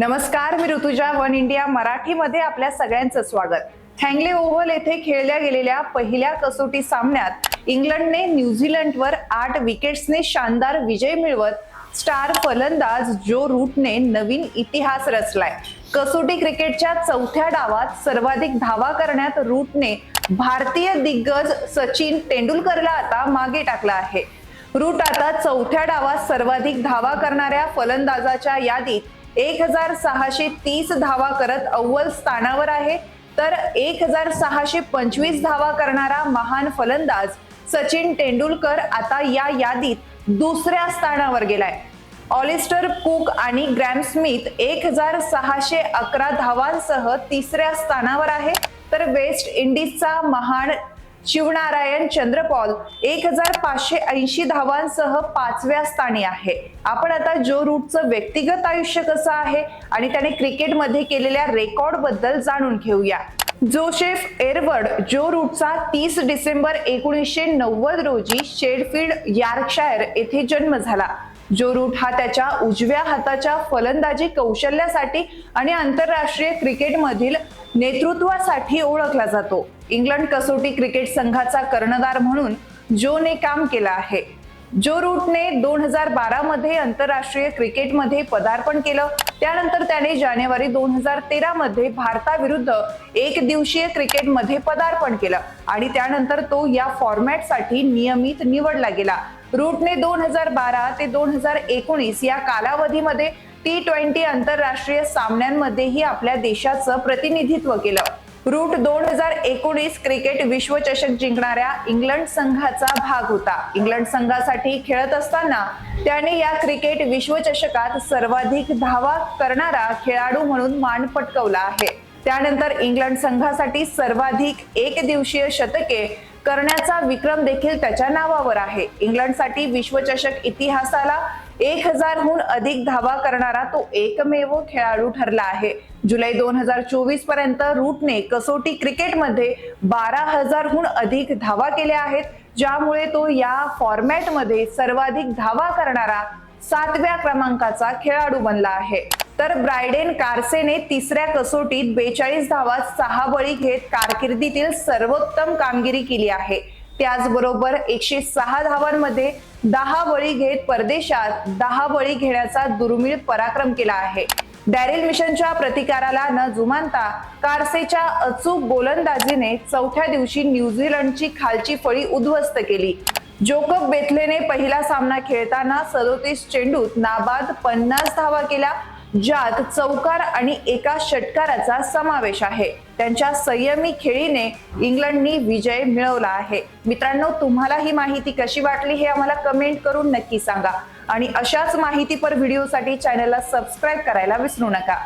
नमस्कार मी Rutuja one India मराठीमध्ये आपल्या सगळ्यांचं स्वागत. हँगले ओव्हल येथे खेळल्या गेलेल्या पहिल्या कसोटी सामन्यात इंग्लंडने न्यूझीलंडवर आठ विकेट्सने शानदार विजय मिळवत स्टार फलंदाज जो रूटने नवीन इतिहास रचलाय. कसोटी क्रिकेटच्या चौथ्या डावात सर्वाधिक धावा करण्यात रूटने भारतीय दिग्गज सचिन तेंडुलकरला आता मागे टाकला आहे. रूट आता चौथ्या डावात सर्वाधिक धावा करणाऱ्या फलंदाजाच्या यादीत एक हजार सहाशे तीस धावा करत अव्वल स्थानावर आहे. तर एक हजार सहाशे पंचवीस धावा करणारा महान फलंदाज सचिन तेंडुलकर आता या यादीत दुसऱ्या स्थानावर गेलाय. ऑलिस्टर कुक आणि ग्रॅम स्मिथ एक हजार सहाशे अकरा धावांसह तिसऱ्या स्थानावर आहे. तर वेस्ट इंडिजचा महान शिवनारायण चंद्रपॉल एक हजार पाचशे ऐंशी धावांसह पाचव्या स्थानी आहे. आपण आता जो रूटचं व्यक्तिगत आयुष्य कसं आहे आणि त्याने क्रिकेटमध्ये केलेल्या रेकॉर्डबद्दल जाणून घेऊया. जोसेफ एरवर्ड जो रूटचा तीस डिसेंबर एकोणीसशे नव्वद रोजी शेडफील्ड यार्कशायर येथे जन्म झाला. जो रूट हा त्याच्या उजव्या हाताच्या फलंदाजी कौशल्यासाठी आणि आंतरराष्ट्रीय क्रिकेटमधील नेतृत्वासाठी ओळखला जातो. इंग्लंड कसोटी क्रिकेट संघाचा कर्णधार म्हणून जोने काम केलं आहे. जो रूटने दोन हजार बारा मध्ये आंतरराष्ट्रीय क्रिकेटमध्ये पदार्पण केलं त्यानंतर त्याने जानेवारी दोन हजार तेरा मध्ये भारताविरुद्ध एक दिवसीय क्रिकेटमध्ये पदार्पण केलं आणि त्यानंतर तो या फॉर्मॅटसाठी नियमित निवडला गेला. रूटने दोन हजार बारा ते दोन हजार एकोणीस या कालावधीमध्ये टी ट्वेंटी आंतरराष्ट्रीय सामन्यांमध्येही आपल्या देशाचं प्रतिनिधित्व केलं. रूट दोन हजार एकोणीस क्रिकेट विश्वचषक जिंकणाऱ्या इंग्लंड संघाचा भाग होता. इंग्लंड संघासाठी खेळत असताना त्याने या क्रिकेट विश्वचषकात सर्वाधिक धावा करणारा खेळाडू म्हणून मान पटकवला आहे. त्यानंतर इंग्लंड संघासाठी सर्वाधिक एक दिवसीय शतके करण्याचा विक्रम देखील त्याच्या नावावर आहे. इंग्लंडसाठी विश्वचषक इतिहासाला एक हजारहून अधिक धावा करणारा तो एकमेव खेळाडू ठरला आहे. जुलै दोन हजार चोवीसपर्यंत रूटने कसोटी क्रिकेटमध्ये बारा हजारहून अधिक धावा केल्या आहेत ज्यामुळे तो या फॉर्मॅटमध्ये सर्वाधिक धावा करणारा सातव्या क्रमांकाचा खेळाडू बनला आहे. तर ब्रायडेन कार्सेने तिसऱ्या कसोटीत बेचाळीस धावात सहा बळी घेत कारकिर्दीतील सर्वोत्तम कामगिरी केली आहे. त्याचबरोबर एकशे सहा धावांमध्ये दहा बळी घेत परदेशात दहा बळी घेण्याचा दुर्मिळ पराक्रम केला आहे. डॅरिल मिशनच्या प्रतिकाराला न जुमानता कारसेच्या अचूक गोलंदाजीने चौथ्या दिवशी न्यूझीलंडची खालची फळी उद्ध्वस्त केली. जोकब बेथलेने पहिला सामना खेळताना सदोतीस चेंडूत नाबाद पन्नास धावा केल्या. ज्यात चौकार आणि एका षटकाराचा समावेश आहे. त्यांच्या संयमी खेळीने इंग्लंडनी विजय मिळवला आहे. मित्रांनो तुम्हाला ही माहिती कशी वाटली हे आम्हाला कमेंट करून नक्की सांगा. आणि अशाच माहितीपर व्हिडिओसाठी चॅनलला सबस्क्राईब करायला विसरू नका.